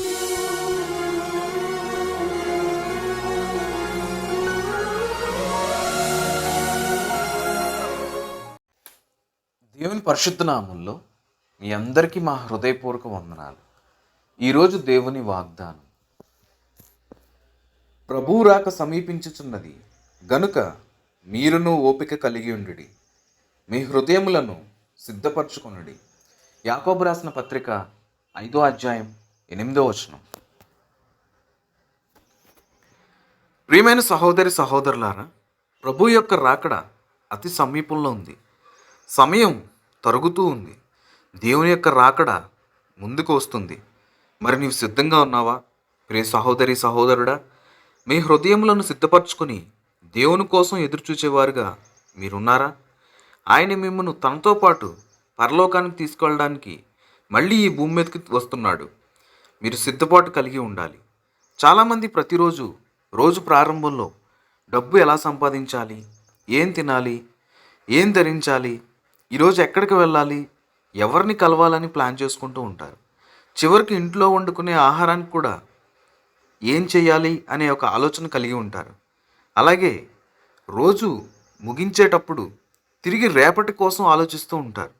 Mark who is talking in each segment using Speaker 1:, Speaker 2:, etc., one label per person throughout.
Speaker 1: దేవుని పరిశుద్ధనామంలో మీ అందరికీ మా హృదయపూర్వక వందనాలు. ఈరోజు దేవుని వాగ్దానం. ప్రభు రాక సమీపించుచున్నది. గనుక మీరును ఓపిక కలిగి ఉండుడి. మీ హృదయములను సిద్ధపరచుకొనుడి. యాకోబు రాసిన పత్రిక ఐదో అధ్యాయం ఎనిమిదో వచనం. ప్రియమైన సహోదరి సహోదరులారా ప్రభు యొక్క రాకడ అతి సమీపంలో ఉంది. సమయం తరుగుతూ ఉంది. దేవుని యొక్క రాకడ ముందుకు వస్తుంది. మరి నీవు సిద్ధంగా ఉన్నావా? ప్రియ సహోదరి సహోదరుడా మీ హృదయములను సిద్ధపరచుకొని దేవుని కోసం ఎదురుచూచేవారుగా మీరున్నారా? ఆయన మిమ్మల్ని తనతో పాటు పరలోకానికి తీసుకెళ్ళడానికి మళ్ళీ ఈ భూమి మీదకి వస్తున్నాడు. మీరు సిద్ధపాటు కలిగి ఉండాలి. చాలామంది ప్రతిరోజు రోజు ప్రారంభంలో డబ్బు ఎలా సంపాదించాలి? ఏం తినాలి? ఏం ధరించాలి? ఈరోజు ఎక్కడికి వెళ్ళాలి? ఎవరిని కలవాలని ప్లాన్ చేసుకుంటూ ఉంటారు. చివరికి ఇంట్లో వండుకునే ఆహారానికి కూడా ఏం చేయాలి అనే ఒక ఆలోచన కలిగి ఉంటారు. అలాగే రోజు ముగించేటప్పుడు తిరిగి రేపటి కోసం ఆలోచిస్తూ ఉంటారు.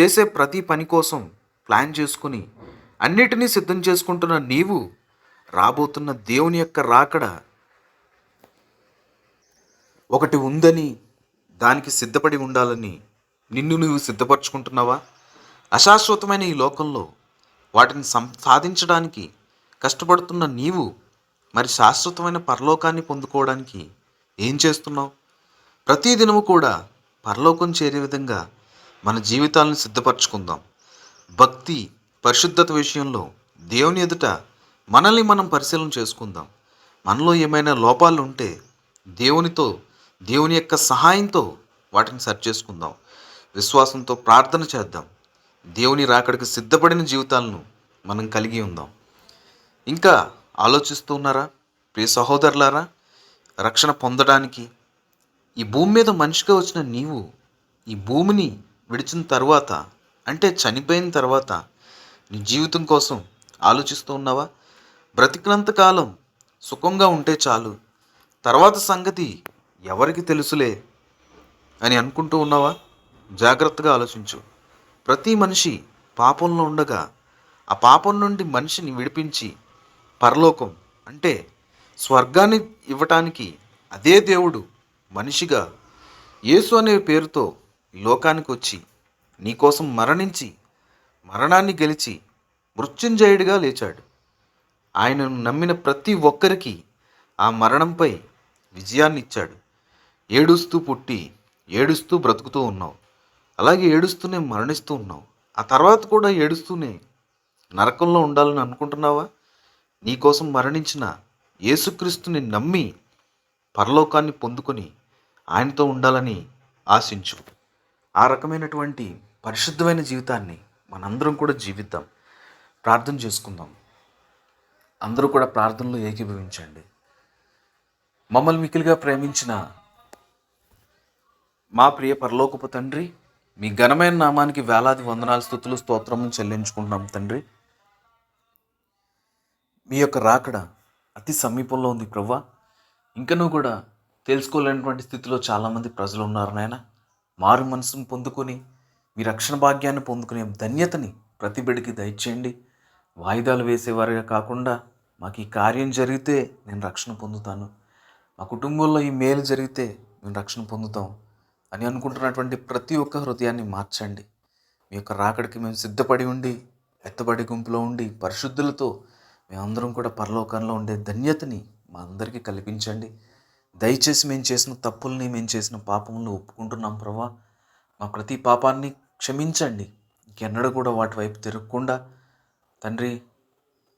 Speaker 1: చేసే ప్రతి పని కోసం ప్లాన్ చేసుకుని అన్నిటినీ సిద్ధం చేసుకుంటున్న నీవు రాబోతున్న దేవుని యొక్క రాకడ ఒకటి ఉందని దానికి సిద్ధపడి ఉండాలని నిన్ను నువ్వు సిద్ధపరచుకుంటున్నావా? అశాశ్వతమైన ఈ లోకంలో వాటిని సం సాధించడానికి కష్టపడుతున్న నీవు మరి శాశ్వతమైన పరలోకాన్ని పొందుకోవడానికి ఏం చేస్తున్నావు? ప్రతిదినము కూడా పరలోకం చేరే విధంగా మన జీవితాలను సిద్ధపరచుకుందాం. భక్తి పరిశుద్ధత విషయంలో దేవుని ఎదుట మనల్ని మనం పరిశీలన చేసుకుందాం. మనలో ఏమైనా లోపాలు ఉంటే దేవునితో దేవుని యొక్క సహాయంతో వాటిని సరి చేసుకుందాం. విశ్వాసంతో ప్రార్థన చేద్దాం. దేవుని రాకడికి సిద్ధపడిన జీవితాలను మనం కలిగి ఉందాం. ఇంకా ఆలోచిస్తూ ఉన్నారా? ప్రియ సహోదరులారా రక్షణ పొందడానికి ఈ భూమి మీద మనిషిగా వచ్చిన నీవు ఈ భూమిని విడిచిన తర్వాత అంటే చనిపోయిన తర్వాత నీ జీవితం కోసం ఆలోచిస్తూ ఉన్నావా? బ్రతికినంత కాలం సుఖంగా ఉంటే చాలు. తర్వాత సంగతి ఎవరికి తెలుసులే అని అనుకుంటూ ఉన్నావా? జాగ్రత్తగా ఆలోచించు. ప్రతి మనిషి పాపంలో ఉండగా ఆ పాపం నుండి మనిషిని విడిపించి పరలోకం అంటే స్వర్గాన్ని ఇవ్వటానికి అదే దేవుడు మనిషిగా యేసు అనే పేరుతో లోకానికి వచ్చి నీకోసం మరణించి మరణాన్ని గెలిచి మృత్యుంజయుడిగా లేచాడు. ఆయనను నమ్మిన ప్రతి ఒక్కరికి ఆ మరణంపై విజయాన్ని ఇచ్చాడు. ఏడుస్తూ పుట్టి ఏడుస్తూ బ్రతుకుతూ ఉన్నావు. అలాగే ఏడుస్తూనే మరణిస్తూ ఉన్నావు. ఆ తర్వాత కూడా ఏడుస్తూనే నరకంలో ఉండాలని అనుకుంటున్నావా? నీకోసం మరణించిన యేసుక్రీస్తుని నమ్మి పరలోకాన్ని పొందుకొని ఆయనతో ఉండాలని ఆశించు. ఆ రకమైనటువంటి పరిశుద్ధమైన జీవితాన్ని మనందరం కూడా జీవిద్దాం. ప్రార్థన చేసుకుందాం. అందరూ కూడా ప్రార్థనలో ఏకీభవించండి. మమ్మల్ని మికిలిగా ప్రేమించిన మా ప్రియ పరలోకపు తండ్రి మీ ఘనమైన నామానికి వేలాది వందనాలు స్థుతులు స్తోత్రము చెల్లించుకుంటున్నాం తండ్రి. మీ యొక్క రాకడ అతి సమీపంలో ఉంది ప్రవ్వా. ఇంకనూ కూడా తెలుసుకోలేనటువంటి స్థితిలో చాలామంది ప్రజలు ఉన్నారు నాయన. మారు మనసును పొందుకొని మీ రక్షణ భాగ్యాన్ని పొందుకునే ధన్యతని ప్రతి బిడ్డకి దయచేయండి. వాయిదాలు వేసేవారుగా కాకుండా మాకు ఈ కార్యం జరిగితే నేను రక్షణ పొందుతాను. మా కుటుంబంలో ఈ మేలు జరిగితే మేము రక్షణ పొందుతాం అని అనుకుంటున్నటువంటి ప్రతి ఒక్క హృదయాన్ని మార్చండి. మీ యొక్క రాకడికి మేము సిద్ధపడి ఉండి ఎత్తబడి గుంపులో ఉండి పరిశుద్ధులతో మేమందరం కూడా పరలోకంలో ఉండే ధన్యతని మా అందరికీ కల్పించండి. దయచేసి మేము చేసిన తప్పుల్ని మేము చేసిన పాపములను ఒప్పుకుంటున్నాం ప్రభా. మా ప్రతి పాపాన్ని క్షమించండి. ఎన్నడూ కూడా వాటి వైపు తిరగకుండా తండ్రి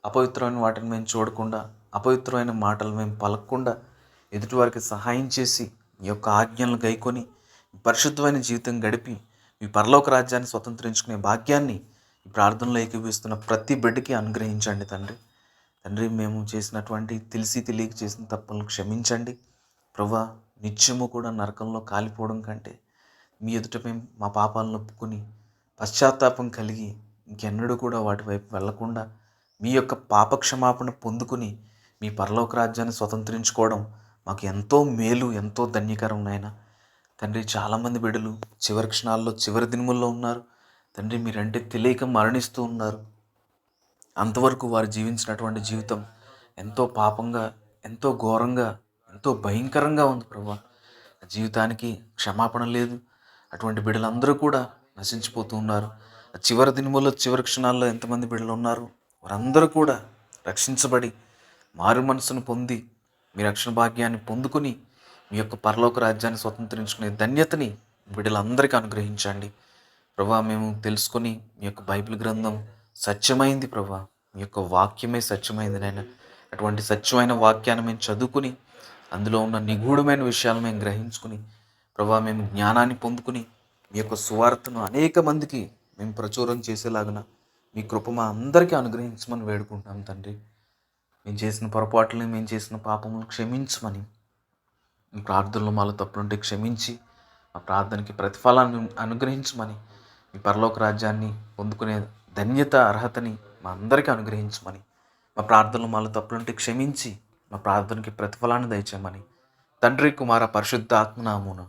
Speaker 1: అపవిత్రమైన వాటిని మేము చూడకుండా అపవిత్రమైన మాటలు మేము పలకకుండా ఎదుటివారికి సహాయం చేసి మీ యొక్క ఆజ్ఞలను గైకొని పరిశుద్ధమైన జీవితం గడిపి మీ పరలోక రాజ్యాన్ని స్వతంత్రించుకునే భాగ్యాన్ని ఈ ప్రార్థనలో ఏకీపిస్తున్న ప్రతి బిడ్డకి అనుగ్రహించండి తండ్రి. తండ్రి మేము చేసినటువంటి తెలిసి తెలియక చేసిన తప్పులను క్షమించండి. ప్రభా నిత్యము కూడా నరకంలో కాలిపోవడం కంటే మీ ఎదుట మేము మా పాపాలను ఒప్పుకొని పశ్చాత్తాపం కలిగి ఇంకెన్నడూ కూడా వాటి వైపు వెళ్ళకుండా మీ యొక్క పాప క్షమాపణ పొందుకుని మీ పరలోక రాజ్యాన్ని స్వతంత్రించుకోవడం మాకు ఎంతో మేలు ఎంతో ధన్యకరం నాయన. తండ్రి చాలామంది బిడ్డలు చివరి క్షణాల్లో చివరి దినముల్లో ఉన్నారు. తండ్రి మీరంటే తెలియక మరణిస్తూ ఉన్నారు. అంతవరకు వారు జీవించినటువంటి జీవితం ఎంతో పాపంగా ఎంతో ఘోరంగా ఎంతో భయంకరంగా ఉంది ప్రభా. జీవితానికి క్షమాపణ లేదు. అటువంటి బిడ్డలందరూ కూడా నశించిపోతూ ఉన్నారు. ఆ చివరి దినముల్లో చివరి క్షణాల్లో ఎంతమంది బిడ్డలు ఉన్నారు? వారందరూ కూడా రక్షించబడి మారు మనసును పొంది మీ రక్షణ భాగ్యాన్ని పొందుకుని మీ యొక్క పరలోక రాజ్యాన్ని స్వతంత్రించుకునే ధన్యతని బిడ్డలందరికీ అనుగ్రహించండి. ప్రభా మేము తెలుసుకొని మీ యొక్క బైబిల్ గ్రంథం సత్యమైంది ప్రభా. మీ యొక్క వాక్యమే సత్యమైంది నాయన. అటువంటి సత్యమైన వాక్యాన్ని మేము చదువుకుని అందులో ఉన్న నిగూఢమైన విషయాలు మేము గ్రహించుకుని ప్రభా మేము జ్ఞానాన్ని పొందుకుని మీ యొక్క సువార్తను అనేక మందికి మేము ప్రచురం చేసేలాగున మీ కృప మా అందరికీ అనుగ్రహించమని వేడుకుంటున్నాం తండ్రి. మేము చేసిన పొరపాట్లని మేము చేసిన పాపములను క్షమించమని మీ ప్రార్థనలు మాలో తప్పులుంటే క్షమించి మా ప్రార్థనకి ప్రతిఫలాన్ని అనుగ్రహించమని మీ పరలోక రాజ్యాన్ని పొందుకునే ధన్యత అర్హతని మా అందరికీ అనుగ్రహించమని మా ప్రార్థనలు మాలో తప్పులుంటే క్షమించి మా ప్రార్థనకి ప్రతిఫలాన్ని దయచేయమని. తండ్రి కుమార పరిశుద్ధ ఆత్మనామున